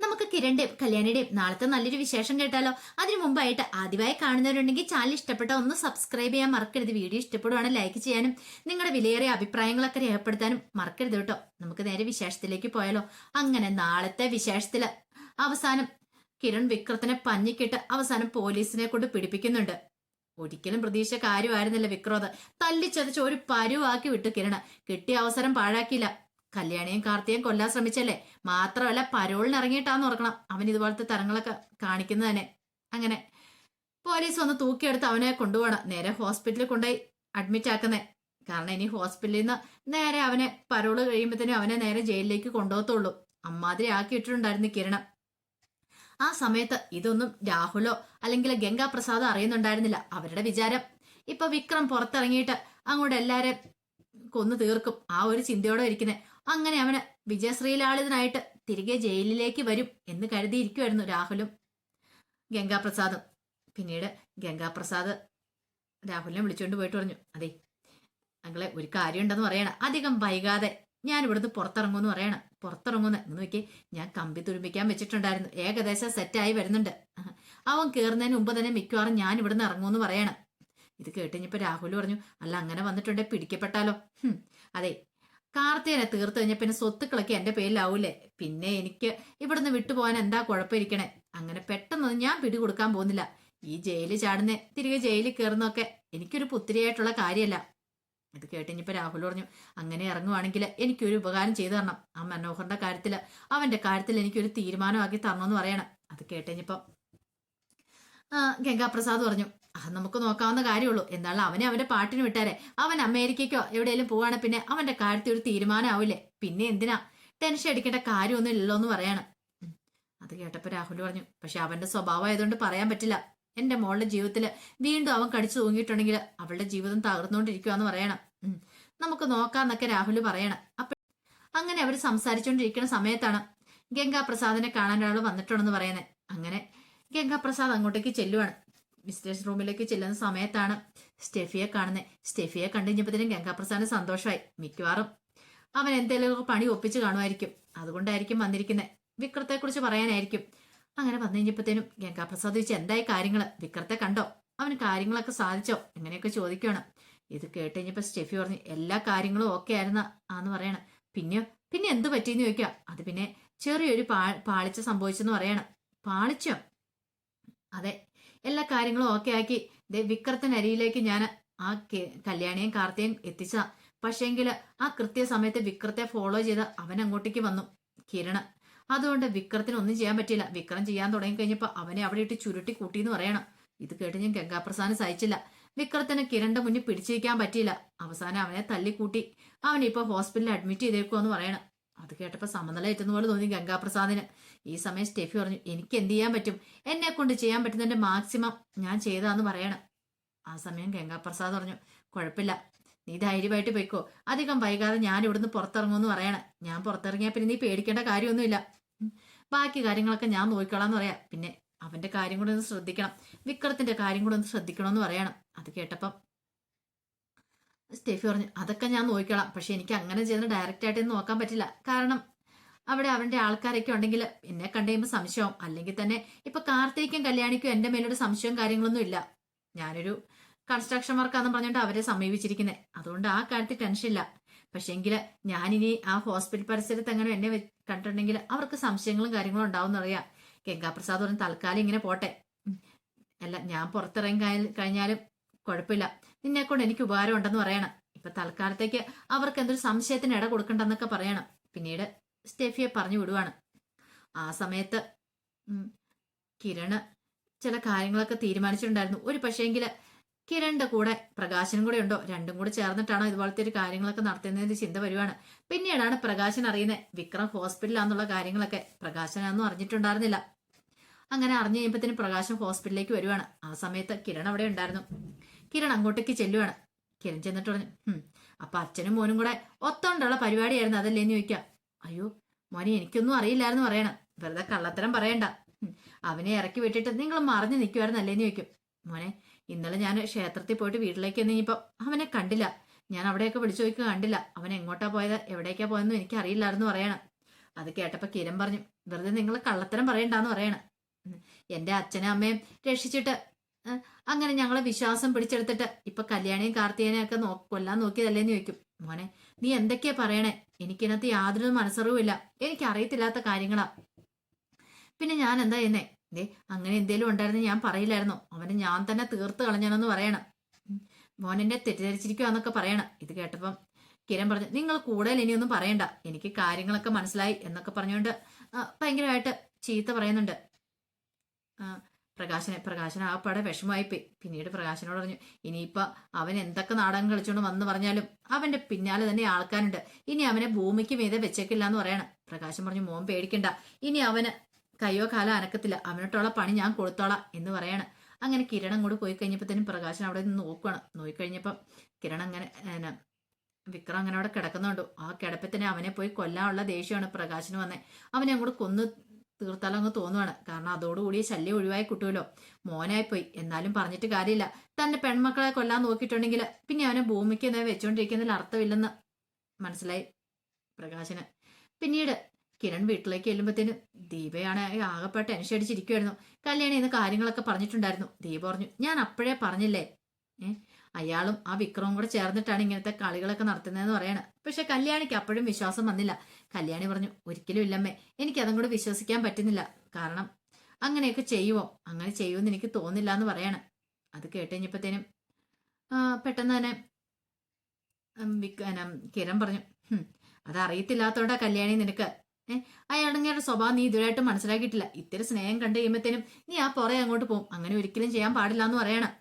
നമുക്ക് കിരണിന്റെയും കല്യാണിയുടെയും നാളത്തെ നല്ലൊരു വിശേഷം കേട്ടാലോ? അതിനു മുമ്പായിട്ട് ആദ്യമായി കാണുന്നവരുണ്ടെങ്കിൽ ചാനൽ ഇഷ്ടപ്പെട്ട ഒന്ന് സബ്സ്ക്രൈബ് ചെയ്യാൻ മറക്കരുത്. വീഡിയോ ഇഷ്ടപ്പെടുവാണ് ലൈക്ക് ചെയ്യാനും നിങ്ങളുടെ വിലയേറിയ അഭിപ്രായങ്ങളൊക്കെ രേഖപ്പെടുത്താനും മറക്കരുത് കേട്ടോ. നമുക്ക് നേരെ വിശേഷത്തിലേക്ക് പോയാലോ? അങ്ങനെ നാളത്തെ വിശേഷത്തിൽ അവസാനം കിരൺ വിക്രത്തിനെ പഞ്ഞിക്കിട്ട് അവസാനം പോലീസിനെ കൊണ്ട് പിടിപ്പിക്കുന്നുണ്ട്. ഒരിക്കലും പ്രതീക്ഷ കാര്യമായിരുന്നില്ല വിക്രോത് തല്ലിച്ചതച്ച് ഒരു പരുവാക്കി വിട്ടു കിരണ്. കിട്ടിയ അവസരം പാഴാക്കിയില്ല. കല്യാണിയും കാർത്തിയും കൊല്ലാൻ ശ്രമിച്ചല്ലേ? മാത്രമല്ല പരോളിന് ഇറങ്ങിയിട്ടാന്ന് ഓർക്കണം അവൻ ഇതുപോലത്തെ തരങ്ങളൊക്കെ കാണിക്കുന്നത് തന്നെ. അങ്ങനെ പോലീസ് വന്ന് തൂക്കിയെടുത്ത് അവനെ കൊണ്ടുപോകണം. നേരെ ഹോസ്പിറ്റലിൽ കൊണ്ടുപോയി അഡ്മിറ്റ് ആക്കുന്നേ. കാരണം ഇനി ഹോസ്പിറ്റലിൽ നിന്ന് നേരെ അവനെ പരോൾ കഴിയുമ്പോഴത്തേനും അവനെ നേരെ ജയിലിലേക്ക് കൊണ്ടുപോകത്തുള്ളൂ. അമ്മാതിരി ആക്കി ഇട്ടിട്ടുണ്ടായിരുന്നു കിരണം. ആ സമയത്ത് ഇതൊന്നും രാഹുലോ അല്ലെങ്കിൽ ഗംഗാ പ്രസാദോ അറിയുന്നുണ്ടായിരുന്നില്ല. അവരുടെ വിചാരം ഇപ്പൊ വിക്രം പുറത്തിറങ്ങിയിട്ട് അങ്ങോട്ട് എല്ലാരെയും കൊന്നു തീർക്കും. ആ ഒരു ചിന്തയോടെ ഇരിക്കുന്നത് അങ്ങനെ അവന് വിജയശ്രീലാളിതനായിട്ട് തിരികെ ജയിലിലേക്ക് വരും എന്ന് കരുതിയിരിക്കുമായിരുന്നു രാഹുലും ഗംഗാപ്രസാദും. പിന്നീട് ഗംഗാപ്രസാദ് രാഹുലിനെ വിളിച്ചുകൊണ്ട് പോയിട്ട് പറഞ്ഞു അതെ അങ്ങളെ ഒരു കാര്യം ഉണ്ടെന്ന് പറയണം. അധികം വൈകാതെ ഞാൻ ഇവിടുന്ന് പുറത്തിറങ്ങുമെന്ന് പറയണം. പുറത്തിറങ്ങുന്ന എന്ന് നോക്കി ഞാൻ കമ്പി തുരുമ്പിക്കാൻ വെച്ചിട്ടുണ്ടായിരുന്നു. ഏകദേശം സെറ്റായി വരുന്നുണ്ട്. അവൻ കയറുന്നതിന് മുമ്പ് തന്നെ മിക്കവാറും ഞാൻ ഇവിടുന്ന് ഇറങ്ങുമെന്ന് പറയണം. ഇത് കേട്ടിഞ്ഞപ്പോൾ രാഹുൽ പറഞ്ഞു അല്ല അങ്ങനെ വന്നിട്ടുണ്ടെ പിടിക്കപ്പെട്ടാലോ? അതെ കാർത്തികനെ തീർത്തു കഴിഞ്ഞാൽ പിന്നെ സ്വത്തുക്കളൊക്കെ എന്റെ പേരിലാവൂലേ? പിന്നെ എനിക്ക് ഇവിടുന്ന് വിട്ടുപോകാൻ എന്താ കുഴപ്പമിരിക്കണേ? അങ്ങനെ പെട്ടെന്നൊന്നും ഞാൻ പിടികൊടുക്കാൻ പോകുന്നില്ല. ഈ ജയിലിൽ ചാടുന്നേ തിരികെ ജയിലിൽ കയറുന്നൊക്കെ എനിക്കൊരു പുത്തിരിയായിട്ടുള്ള കാര്യമല്ല. ഇത് കേട്ടിഞ്ഞപ്പോ രാഹുൽ പറഞ്ഞു അങ്ങനെ ഇറങ്ങുവാണെങ്കിൽ എനിക്കൊരു ഉപകാരം ചെയ്തു തരണം. ആ മനോഹറിന്റെ കാര്യത്തിൽ അവന്റെ കാര്യത്തിൽ എനിക്കൊരു തീരുമാനമാക്കി തരണമെന്ന് പറയണം. അത് കേട്ടുകഴിഞ്ഞപ്പോ ഗംഗാപ്രസാദ് പറഞ്ഞു നമുക്ക് നോക്കാവുന്ന കാര്യമുള്ളൂ. എന്താണ് അവനെ അവന്റെ പാട്ടിന് വിട്ടാരെ. അവൻ അമേരിക്കയ്ക്കോ എവിടെയെങ്കിലും പോവാണ് പിന്നെ അവന്റെ കാര്യത്തിൽ ഒരു തീരുമാനമാവില്ലേ? പിന്നെ എന്തിനാ? ടെൻഷൻ അടിക്കേണ്ട കാര്യമൊന്നും ഇല്ലല്ലോ എന്ന് പറയാണ് അത് കേട്ടപ്പോ രാഹുൽ പറഞ്ഞു പക്ഷെ അവന്റെ സ്വഭാവം ആയതുകൊണ്ട് പറയാൻ പറ്റില്ല. എന്റെ മോളുടെ ജീവിതത്തിൽ വീണ്ടും അവൻ കടിച്ചു തൂങ്ങിയിട്ടുണ്ടെങ്കിൽ അവളുടെ ജീവിതം തകർന്നുകൊണ്ടിരിക്കുവാന്ന് പറയണം. നമുക്ക് നോക്കാന്നൊക്കെ രാഹുൽ പറയണം. അപ്പൊ അങ്ങനെ അവർ സംസാരിച്ചുകൊണ്ടിരിക്കുന്ന സമയത്താണ് ഗംഗാപ്രസാദിനെ കാണാൻ ഒരാൾ വന്നിട്ടുണ്ടെന്ന് പറയുന്നത് അങ്ങനെ ഗംഗാപ്രസാദ് അങ്ങോട്ടേക്ക് ചെല്ലുവാണ്. മിസ്റ്റേഴ്സ് റൂമിലേക്ക് ചെല്ലുന്ന സമയത്താണ് സ്റ്റെഫിയെ കാണുന്നത് സ്റ്റെഫിയെ കണ്ടുകഴിഞ്ഞപ്പോഴത്തേനും ഗംഗാപ്രസാദിന് സന്തോഷമായി. മിക്കവാറും അവൻ എന്തെങ്കിലും പണി ഒപ്പിച്ച് കാണുമായിരിക്കും. അതുകൊണ്ടായിരിക്കും വന്നിരിക്കുന്നത് വിക്രത്തെക്കുറിച്ച് പറയാനായിരിക്കും. അങ്ങനെ വന്നു കഴിഞ്ഞപ്പോഴത്തേനും ഗംഗാപ്രസാദ് ചോദിച്ചു എന്തായി കാര്യങ്ങൾ വിക്രത്തെ കണ്ടോ? അവന് കാര്യങ്ങളൊക്കെ സാധിച്ചോ? എങ്ങനെയൊക്കെ ചോദിക്കുകയാണ് ഇത് കേട്ട് കഴിഞ്ഞപ്പോൾ സ്റ്റെഫി പറഞ്ഞു എല്ലാ കാര്യങ്ങളും ഓക്കെ ആയിരുന്ന ആന്ന് പറയണം. പിന്നെ പിന്നെ എന്ത് പറ്റിയെന്ന് ചോദിക്കുക അത് പിന്നെ ചെറിയൊരു പാ പാളിച്ച സംഭവിച്ചെന്ന് പറയണം. പാളിച്ചോ? അതെ. എല്ലാ കാര്യങ്ങളും ഓക്കെ ആക്കി വിക്രത്തിനരിയിലേക്ക് ഞാൻ ആ കല്യാണിയും കാർത്തിയും എത്തിച്ച പക്ഷേങ്കിൽ ആ കൃത്യസമയത്ത് വിക്രത്തെ ഫോളോ ചെയ്ത് അവൻ അങ്ങോട്ടേക്ക് വന്നു കിരണ്. അതുകൊണ്ട് വിക്രത്തിന് ഒന്നും ചെയ്യാൻ പറ്റിയില്ല. വിക്രം ചെയ്യാൻ തുടങ്ങി കഴിഞ്ഞപ്പോൾ അവനെ അവിടെ ഇട്ട് ചുരുട്ടി കൂട്ടി എന്ന് പറയണം. ഇത് കേട്ട് ഞാൻ ഗംഗാപ്രസാദ് സഹിച്ചില്ല. വിക്രത്തിന് കിരണിന്റെ മുന്നിൽ പിടിച്ചിരിക്കാൻ പറ്റിയില്ല. അവസാനം അവനെ തല്ലിക്കൂട്ടി. അവനെ ഇപ്പൊ ഹോസ്പിറ്റലിൽ അഡ്മിറ്റ് ചെയ്തേക്കുമെന്ന് പറയണം. അത് കേട്ടപ്പോൾ സമനില എത്തുന്ന പോലെ തോന്നി ഗംഗാപ്രസാദിന്. ഈ സമയം സ്റ്റെഫി പറഞ്ഞു എനിക്ക് എന്ത് ചെയ്യാൻ പറ്റും? എന്നെ കൊണ്ട് ചെയ്യാൻ പറ്റുന്നതിന്റെ മാക്സിമം ഞാൻ ചെയ്താന്ന് പറയണം. ആ സമയം ഗംഗാപ്രസാദ് പറഞ്ഞു കുഴപ്പമില്ല. നീ ധൈര്യമായിട്ട് പോയിക്കോ. അധികം വൈകാതെ ഞാൻ ഇവിടുന്ന് പുറത്തിറങ്ങുമെന്ന് പറയണം. ഞാൻ പുറത്തിറങ്ങിയാൽ പിന്നെ നീ പേടിക്കേണ്ട കാര്യമൊന്നുമില്ല. ബാക്കി കാര്യങ്ങളൊക്കെ ഞാൻ നോക്കിക്കോളാന്ന് പറയാം. പിന്നെ അവന്റെ കാര്യം കൂടെ ഒന്ന് ശ്രദ്ധിക്കണം. വിക്രത്തിന്റെ കാര്യം കൂടെ ഒന്ന് ശ്രദ്ധിക്കണമെന്ന് പറയണം. അത് കേട്ടപ്പം സ്റ്റെഫി പറഞ്ഞു അതൊക്കെ ഞാൻ നോക്കിക്കോളാം. പക്ഷെ എനിക്ക് അങ്ങനെ ചെയ്യുന്ന ഡയറക്റ്റ് ആയിട്ട് നോക്കാൻ പറ്റില്ല. കാരണം അവിടെ അവന്റെ ആൾക്കാരൊക്കെ ഉണ്ടെങ്കിൽ എന്നെ കണ്ടു കഴിയുമ്പോൾ സംശയവും അല്ലെങ്കിൽ തന്നെ ഇപ്പൊ കാർത്തിക്കും കല്യാണിക്കും എന്റെ മേലൊരു സംശയവും കാര്യങ്ങളൊന്നും ഇല്ല. ഞാനൊരു കൺസ്ട്രക്ഷൻ വർക്കാന്ന് പറഞ്ഞിട്ട് അവരെ സമീപിച്ചിരിക്കുന്നത് അതുകൊണ്ട് ആ കാര്യത്തിൽ ടെൻഷൻ ഇല്ല. പക്ഷെങ്കിൽ ഞാനിനി ആ ഹോസ്പിറ്റൽ പരിസരത്ത് അങ്ങനെ എന്നെ കണ്ടിട്ടുണ്ടെങ്കിൽ അവർക്ക് സംശയങ്ങളും കാര്യങ്ങളും ഉണ്ടാവും എന്നറിയാം ഗംഗാപ്രസാദ് പറഞ്ഞ് തൽക്കാലം ഇങ്ങനെ പോട്ടെ. അല്ല ഞാൻ പുറത്തിറങ്ങി കഴി- കഴിഞ്ഞാലും കുഴപ്പമില്ല. നിന്നെ കൊണ്ട് എനിക്ക് ഉപകാരം ഉണ്ടെന്ന് പറയണം. ഇപ്പൊ തൽക്കാലത്തേക്ക് അവർക്ക് എന്തൊരു സംശയത്തിന് ഇട കൊടുക്കണ്ടെന്നൊക്കെ പറയണം. പിന്നീട് സ്റ്റെഫിയെ പറഞ്ഞു വിടുവാണ്. ആ സമയത്ത് കിരണ് ചില കാര്യങ്ങളൊക്കെ തീരുമാനിച്ചിട്ടുണ്ടായിരുന്നു. ഒരു പക്ഷേങ്കിൽ കിരണിന്റെ കൂടെ പ്രകാശനും കൂടെ ഉണ്ടോ? രണ്ടും കൂടെ ചേർന്നിട്ടാണോ ഇതുപോലത്തെ ഒരു കാര്യങ്ങളൊക്കെ നടത്തുന്നതിന്റെ ചിന്ത വരുവാണ്. പിന്നീടാണ് പ്രകാശൻ അറിയുന്നത് വിക്രം ഹോസ്പിറ്റലാന്നുള്ള കാര്യങ്ങളൊക്കെ. പ്രകാശനാന്നും അറിഞ്ഞിട്ടുണ്ടായിരുന്നില്ല. അങ്ങനെ അറിഞ്ഞു കഴിയുമ്പോഴത്തേനും പ്രകാശം ഹോസ്പിറ്റലിലേക്ക് വരുവാണ്. ആ സമയത്ത് കിരൺ അവിടെ ഉണ്ടായിരുന്നു. കിരൺ അങ്ങോട്ടേക്ക് ചെല്ലുവാണ്. കിരൺ ചെന്നിട്ട് പറഞ്ഞു അപ്പൊ അച്ഛനും മോനും കൂടെ ഒത്തോണ്ടുള്ള പരിപാടിയായിരുന്നു അതല്ലേ എന്ന് ചോദിക്കാം. അയ്യോ മോനെ എനിക്കൊന്നും അറിയില്ലായിരുന്നു പറയണം. വെറുതെ കള്ളത്തരം പറയണ്ട. അവനെ ഇറക്കി വിട്ടിട്ട് നിങ്ങൾ മറിഞ്ഞു നിൽക്കുമായിരുന്നു അല്ലേന്ന് ചോദിക്കും. മോനെ ഇന്നലെ ഞാൻ ക്ഷേത്രത്തിൽ പോയിട്ട് വീട്ടിലേക്ക് നീങ്ങിയപ്പോ അവനെ കണ്ടില്ല. ഞാൻ അവിടെയൊക്കെ വിളിച്ചു ചോദിക്കുക കണ്ടില്ല. അവൻ എങ്ങോട്ടാ പോയത് എവിടേക്കാ പോയെന്നും എനിക്ക് അറിയില്ലായിരുന്നു പറയണം. അത് കേട്ടപ്പോ കിരൺ പറഞ്ഞു വെറുതെ നിങ്ങൾ കള്ളത്തരം പറയണ്ടെന്ന് പറയണം. ഉം. എന്റെ അച്ഛനും അമ്മയും രക്ഷിച്ചിട്ട് അങ്ങനെ ഞങ്ങളെ വിശ്വാസം പിടിച്ചെടുത്തിട്ട് ഇപ്പൊ കല്യാണിയും കാർത്തികനെയും ഒക്കെ നോ കൊല്ലാൻ നോക്കിയതല്ലേന്ന് ചോദിക്കും. മോനെ നീ എന്തൊക്കെയാ പറയണേ? എനിക്കിനകത്ത് യാതൊരു മനസ്സറിവുമില്ല എനിക്ക് അറിയത്തില്ലാത്ത കാര്യങ്ങളാ. പിന്നെ ഞാൻ എന്താ ചെയ്യുന്നേ? ദേ അങ്ങനെ എന്തേലും ഉണ്ടായിരുന്നു ഞാൻ പറയില്ലായിരുന്നു. അവനെ ഞാൻ തന്നെ തീർത്ത് കളഞ്ഞനെന്ന് പറയണം. മോനെന്നെ തെറ്റിദ്ധരിച്ചിരിക്കുവാന്നൊക്കെ പറയണം. ഇത് കേട്ടപ്പം കിരൺ പറഞ്ഞു നിങ്ങൾ കൂടുതൽ ഇനിയൊന്നും പറയണ്ട. എനിക്ക് കാര്യങ്ങളൊക്കെ മനസ്സിലായി എന്നൊക്കെ പറഞ്ഞുകൊണ്ട് ഭയങ്കരമായിട്ട് ചീത്ത പറയുന്നുണ്ട്. ആ, പ്രകാശനെ പ്രകാശൻ ആപ്പാടെ വിഷമമായിപ്പോയി. പിന്നീട് പ്രകാശനോട് പറഞ്ഞു ഇനിയിപ്പോ അവൻ എന്തൊക്കെ നാടകം കളിച്ചുകൊണ്ട് വന്നു പറഞ്ഞാലും അവന്റെ പിന്നാലെ തന്നെ ആൾക്കാരുണ്ട്. ഇനി അവനെ ഭൂമിക്ക് മീതെ വെച്ചേക്കില്ല എന്ന് പറയണം. പ്രകാശൻ പറഞ്ഞു മോൻ പേടിക്കണ്ട. ഇനി അവന് കയ്യോ കാലോ അനക്കത്തില്ല. അവനോട്ടുള്ള പണി ഞാൻ കൊടുത്തോളാം എന്ന് പറയാണ്. അങ്ങനെ കിരണം കൂടി പോയി കഴിഞ്ഞപ്പോഴത്തേനും പ്രകാശൻ അവിടെ നിന്ന് നോക്കുകയാണ് നോക്കിക്കഴിഞ്ഞപ്പം കിരണം അങ്ങനെ വിക്രം അങ്ങനെ അവിടെ കിടക്കുന്നുണ്ടോ. ആ കിടപ്പിൽ തന്നെ അവനെ പോയി കൊല്ലാനുള്ള ദേഷ്യമാണ് പ്രകാശന് വന്നേ. അവനെ അങ്ങോട്ട് കൊന്ന് തീർത്താലോ അങ്ങ് തോന്നുവാണ്. കാരണം അതോടുകൂടി ശല്യം ഒഴിവായി കിട്ടുമല്ലോ. മോനായി പോയി എന്നാലും പറഞ്ഞിട്ട് കാര്യമില്ല. തന്റെ പെൺമക്കളെ കൊല്ലാൻ നോക്കിയിട്ടുണ്ടെങ്കിൽ പിന്നെ അവനെ ഭൂമിക്ക് നേരെ വെച്ചോണ്ടിരിക്കുന്നതിൽ അർത്ഥമില്ലെന്ന് മനസ്സിലായി പ്രകാശന്. പിന്നീട് കിരൺ വീട്ടിലേക്ക് ചെല്ലുമ്പോഴത്തേനും ദീപയാണ് ആകെപ്പെട്ട് ടെൻഷൻ അടിച്ചിരിക്കുമായിരുന്നു കല്യാണി ഇന്ന് കാര്യങ്ങളൊക്കെ പറഞ്ഞിട്ടുണ്ടായിരുന്നു. ദീപ പറഞ്ഞു ഞാൻ അപ്പോഴേ പറഞ്ഞില്ലേ? ഏ? അയാളും ആ വിക്രവും കൂടെ ചേർന്നിട്ടാണ് ഇങ്ങനത്തെ കളികളൊക്കെ നടത്തുന്നതെന്ന് പറയാണ്. പക്ഷെ കല്യാണിക്ക് അപ്പോഴും വിശ്വാസം വന്നില്ല. കല്യാണി പറഞ്ഞു ഒരിക്കലും ഇല്ലമ്മേ എനിക്ക് അതും കൂടെ വിശ്വസിക്കാൻ പറ്റുന്നില്ല. കാരണം അങ്ങനെയൊക്കെ ചെയ്യുമോ അങ്ങനെ ചെയ്യുമെന്ന് എനിക്ക് തോന്നില്ല എന്ന് പറയണം. അത് കേട്ടുകഴിഞ്ഞപ്പോഴത്തേനും പെട്ടെന്ന് തന്നെ കിരൺ പറഞ്ഞു അത് അറിയത്തില്ലാത്തോണ്ടാ കല്യാണി നിനക്ക്. ഏഹ് അയാളുടെ സ്വഭാവം നീ ഇതുവരായിട്ട് മനസ്സിലാക്കിയിട്ടില്ല. ഇത്തിരി സ്നേഹം കണ്ടു കഴിയുമ്പോഴത്തേനും നീ ആ പുറേ അങ്ങോട്ട് പോകും. അങ്ങനെ ഒരിക്കലും ചെയ്യാൻ പാടില്ല എന്ന് പറയണം.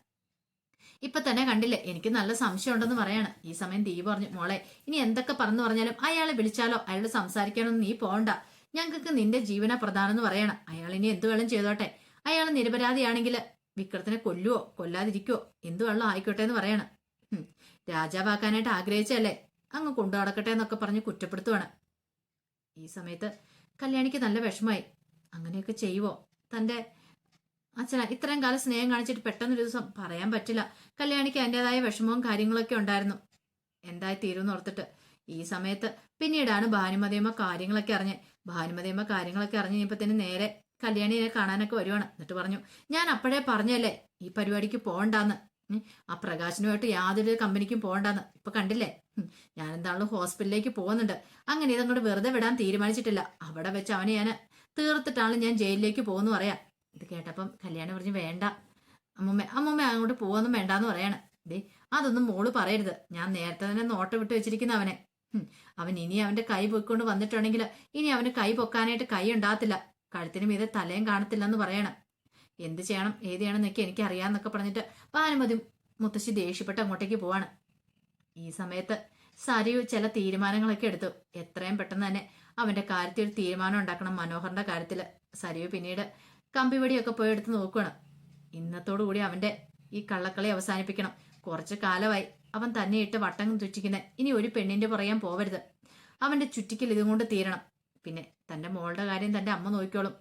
ഇപ്പൊ തന്നെ കണ്ടില്ലേ? എനിക്ക് നല്ല സംശയം ഉണ്ടെന്ന് പറയാണ്. ഈ സമയം ദീപ പറഞ്ഞു മോളെ ഇനി എന്തൊക്കെ പറഞ്ഞു പറഞ്ഞാലും അയാളെ വിളിച്ചാലോ? അയാളോട് സംസാരിക്കാനൊന്നും നീ പോണ്ട. ഞങ്ങൾക്ക് നിന്റെ ജീവന പ്രധാനം എന്ന് പറയണം. അയാൾ ഇനി എന്തു വേണം ചെയ്തോട്ടെ? അയാൾ നിരപരാധിയാണെങ്കിൽ വിക്രത്തിനെ കൊല്ലുവോ? കൊല്ലാതിരിക്കുവോ? എന്തു വെള്ളം ആയിക്കോട്ടെ എന്ന് പറയണം. രാജാവാക്കാനായിട്ട് ആഗ്രഹിച്ചല്ലേ അങ്ങ് കൊണ്ടു നടക്കട്ടെ എന്നൊക്കെ പറഞ്ഞ് കുറ്റപ്പെടുത്തുവാണ്. ഈ സമയത്ത് കല്യാണിക്ക് നല്ല വിഷമായി അങ്ങനെയൊക്കെ ചെയ്യുവോ? തന്റെ അച്ഛന ഇത്രയും കാലം സ്നേഹം കാണിച്ചിട്ട് പെട്ടെന്നൊരു ദിവസം പറയാൻ പറ്റില്ല. കല്യാണിക്ക് അതിന്റെതായ വിഷമവും കാര്യങ്ങളൊക്കെ ഉണ്ടായിരുന്നു. എന്തായി തീരുമെന്ന് ഓർത്തിട്ട്. ഈ സമയത്ത് പിന്നീടാണ് ഭാനുമതിയമ്മ കാര്യങ്ങളൊക്കെ അറിഞ്ഞ്. ഭാനുമതിയമ്മ കാര്യങ്ങളൊക്കെ അറിഞ്ഞ് കഴിഞ്ഞപ്പോൾ തന്നെ നേരെ കല്യാണിനെ കാണാനൊക്കെ വരുവാണ്. എന്നിട്ട് പറഞ്ഞു ഞാൻ അപ്പോഴേ പറഞ്ഞല്ലേ ഈ പരിപാടിക്ക് പോകണ്ടാന്ന് ആ പ്രകാശനുമായിട്ട് യാതൊരു കമ്പനിക്കും പോകണ്ടാന്ന് ഇപ്പൊ കണ്ടില്ലേ? ഞാൻ എന്താണല്ലോ ഹോസ്പിറ്റലിലേക്ക് പോകുന്നുണ്ട്. അങ്ങനെ ഇതങ്ങോട്ട് വെറുതെ വിടാൻ തീരുമാനിച്ചിട്ടില്ല. അവിടെ വെച്ച് അവനെ ഞാൻ തീർത്തിട്ടാണ് ഞാൻ ജയിലിലേക്ക് പോകുന്നു പറയാം. ഇത് കേട്ടപ്പം കല്യാണം പറഞ്ഞ് വേണ്ട അമ്മമ്മ അമ്മമ്മ അങ്ങോട്ട് പോവൊന്നും വേണ്ടാന്ന് പറയണം. ദേ അതൊന്നും മോൾ പറയരുത്. ഞാൻ നേരത്തെ തന്നെ നോട്ട വിട്ട് വെച്ചിരിക്കുന്ന അവനെ. അവൻ ഇനി അവന്റെ കൈ പൊയ്ക്കൊണ്ട് വന്നിട്ടുണ്ടെങ്കിൽ ഇനി അവന് കൈ പൊക്കാനായിട്ട് കൈ ഉണ്ടാകത്തില്ല. കഴുത്തിന് മീതെ തലയും കാണത്തില്ല എന്ന് പറയണം. എന്ത് ചെയ്യണം? ഏത് എനിക്ക് അറിയാന്നൊക്കെ പറഞ്ഞിട്ട് ഭാനുമതി മുത്തശ്ശി ദേഷ്യപ്പെട്ട് അങ്ങോട്ടേക്ക് പോവാണ്. ഈ സമയത്ത് സരിയു ചില തീരുമാനങ്ങളൊക്കെ എടുത്തു. എത്രയും പെട്ടെന്ന് തന്നെ അവന്റെ കാര്യത്തിൽ ഒരു തീരുമാനം ഉണ്ടാക്കണം മനോഹറിന്റെ കാര്യത്തിൽ. സരിയു പിന്നീട് കമ്പിവടിയൊക്കെ പോയി എടുത്ത് നോക്കുകയാണ് ഇന്നത്തോടു കൂടി അവന്റെ ഈ കള്ളക്കളി അവസാനിപ്പിക്കണം. കുറച്ച് കാലമായി അവൻ തന്നെ ഇട്ട് വട്ടം തുച്ഛിക്കുന്നത് ഇനി ഒരു പെണ്ണിന്റെ പുറയാൻ പോവരുത്. അവന്റെ ചുറ്റിക്കൽ ഇതും കൊണ്ട് തീരണം. പിന്നെ തന്റെ മോളുടെ കാര്യം തന്റെ അമ്മ നോക്കിക്കോളും.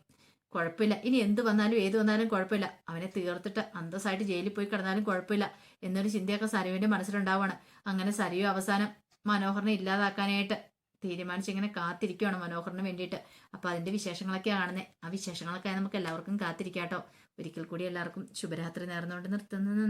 കുഴപ്പമില്ല. ഇനി എന്ത് വന്നാലും ഏത് വന്നാലും കുഴപ്പമില്ല. അവനെ തീർത്തിട്ട് അന്തസ്സായിട്ട് ജയിലിൽ പോയി കിടന്നാലും കുഴപ്പമില്ല എന്നൊരു ചിന്തയൊക്കെ സരുവിന്റെ മനസ്സിലുണ്ടാവുകയാണ് അങ്ങനെ സരിയു അവസാനം മനോഹറിനെ ഇല്ലാതാക്കാനായിട്ട് തീരുമാനിച്ചിങ്ങനെ കാത്തിരിക്കുകയാണ് മനോഹറിന് വേണ്ടിയിട്ട്. അപ്പോൾ അതിന്റെ വിശേഷങ്ങളൊക്കെ കാണുന്നത് ആ വിശേഷങ്ങളൊക്കെ നമുക്ക് എല്ലാവർക്കും കാത്തിരിക്കാട്ടോ. ഒരിക്കൽ കൂടി എല്ലാവർക്കും ശുഭരാത്രി നേർന്നുകൊണ്ട് നിർത്തുന്നു.